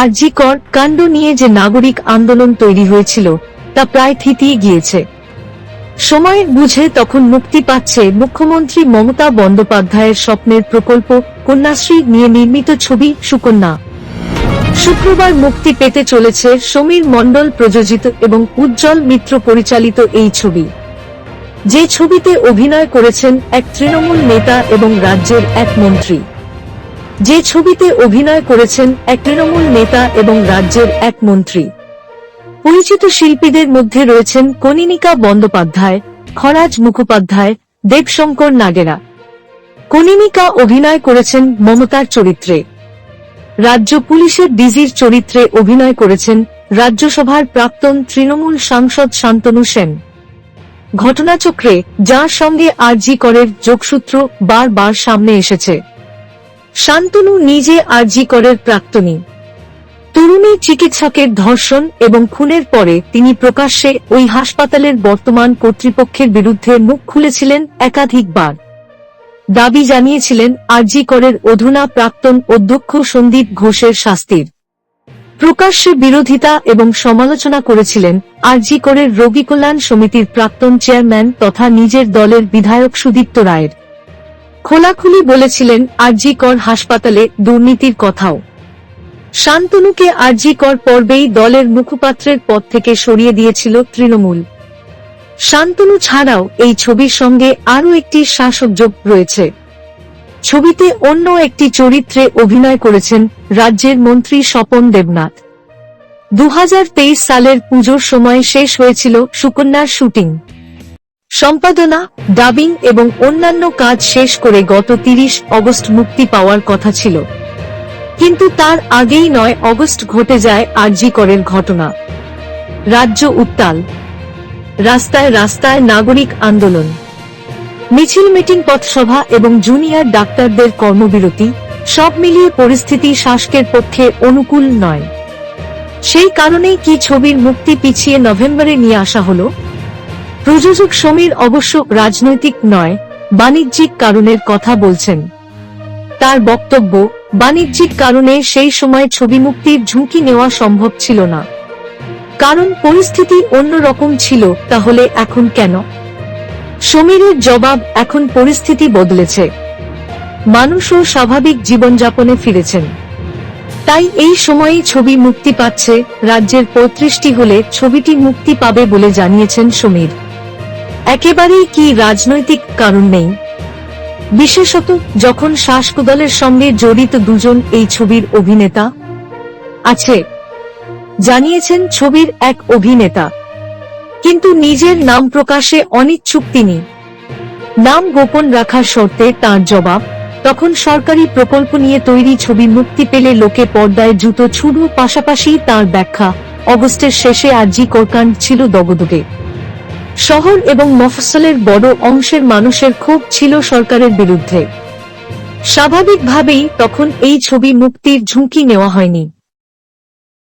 আরজি কর কাণ্ড নিয়ে যে নাগরিক আন্দোলন তৈরি হয়েছিল, তা প্রায় থিতিয়ে গিয়েছে। সময় বুঝে তখন মুক্তি পাচ্ছে মুখ্যমন্ত্রী মমতা বন্দ্যোপাধ্যায়ের স্বপ্নের প্রকল্প, কন্যাশ্রী নিয়ে নির্মিত ছবি সুকন্যা। শুক্রবার মুক্তি পেতে চলেছে সমীর মণ্ডল প্রযোজিত এবং উজ্জ্বল মিত্র পরিচালিত এই ছবি। যে ছবিতে অভিনয় করেছেন এক তৃণমূল নেতা এবং রাজ্যের এক মন্ত্রী। যে ছবিতে অভিনয় করেছেন এক তৃণমূল নেতা এবং রাজ্যের এক মন্ত্রী। পরিচিত শিল্পীদের মধ্যে রয়েছেন কনিনিকা বন্দ্যোপাধ্যায়, খরাজ মুখোপাধ্যায়, দেবশঙ্কর নাগেরা। কনিনিকা অভিনয় করেছেন মমতার চরিত্রে। রাজ্য পুলিশের ডিজির চরিত্রে অভিনয় করেছেন রাজ্যসভার প্রাক্তন তৃণমূল সাংসদ শান্তনু সেন। ঘটনাচক্রে যার সঙ্গে আরজি করের যোগসূত্র বারবার সামনে এসেছে। শান্তনু নিজে আরজি করের প্রাক্তনী। তরুণী চিকিৎসকের ধর্ষণ এবং খুনের পরে তিনি প্রকাশ্যে ওই হাসপাতালের বর্তমান কর্তৃপক্ষের বিরুদ্ধে মুখ খুলেছিলেন একাধিকবার। দাবি জানিয়েছিলেন আরজি করের অধুনা প্রাক্তন অধ্যক্ষ সন্দীপ ঘোষের শাস্তির। প্রকাশ্যে বিরোধিতা এবং সমালোচনা করেছিলেন আরজি করের রোগী কল্যাণ সমিতির প্রাক্তন চেয়ারম্যান তথা নিজের দলের বিধায়ক সুদীপ্ত রায়ের। খোলাখুলি বলেছিলেন আরজি কর হাসপাতালে দুর্নীতির কথাও। শান্তনুকে আরজি কর পর্বেই দলের মুখপাত্রের পদ থেকে সরিয়ে দিয়েছিল তৃণমূল। শান্তনু ছাড়াও এই ছবির সঙ্গে আরও একটি শাসকযোগ রয়েছে। ছবিতে অন্য একটি চরিত্রে অভিনয় করেছেন রাজ্যের মন্ত্রী স্বপন দেবনাথ। দু হাজার তেইশ সালের পুজোর সময় শেষ হয়েছিল সুকন্যার শুটিং। সম্পাদনা ডাবিং এবং অন্যান্য কাজ শেষ করে গত তিরিশ অগস্ট মুক্তি পাওয়ার কথা ছিল। কিন্তু তার আগেই নয় অগস্ট ঘটে যায় আরজি করের ঘটনা। রাজ্য উত্তাল। রাস্তায় রাস্তায় নাগরিক আন্দোলন। মিছিল মিটিং পথসভা এবং জুনিয়র ডাক্তারদের কর্মবিরতি, সব মিলিয়ে পরিস্থিতি শাসকের পক্ষে অনুকূল নয়। সেই কারণেই কি ছবির মুক্তি পিছিয়ে নভেম্বরে নিয়ে আসা হলো? প্রযোজক সমীর অবশ্য রাজনৈতিক নয়, বাণিজ্যিক কারণের কথা বলছেন। তার বক্তব্য, বাণিজ্যিক কারণে সেই সময় ছবি মুক্তির ঝুঁকি নেওয়া সম্ভব ছিল না। কারণ পরিস্থিতি অন্যরকম ছিল, তাহলে এখন কেন? সমীরের জবাব, এখন পরিস্থিতি বদলেছে। মানুষও স্বাভাবিক জীবনযাপনে ফিরেছেন। তাই এই সময়েই ছবি মুক্তি পাচ্ছে, রাজ্যের পঁয়ত্রিশটি হলে ছবিটি মুক্তি পাবে বলে জানিয়েছেন সমীর। একেবারেই কি রাজনৈতিক কারণ নেই? বিশেষত যখন শ্বাসকদলের সঙ্গে জড়িত দুজন এই ছবির অভিনেতা আছে। জানিয়েছেন ছবির এক অভিনেতা। কিন্তু নিজের নাম প্রকাশে অনিচ্ছুক তিনি। নাম গোপন রাখার শর্তে তার জবাব, তখন সরকারি প্রকল্প নিয়ে তৈরি ছবি মুক্তি পেলে লোকে পর্দায় জুতো ছুড়ো, পাশাপাশি তার ব্যাখ্যা, অগস্টের শেষে আরজি কোরকাণ্ড ছিল দগদগে। শহর এবং মফসলের বড় অংশের মানুষের ক্ষোভ ছিল সরকারের বিরুদ্ধে। স্বাভাবিকভাবেই তখন এই ছবি মুক্তির ঝুঁকি নেওয়া হয়নি।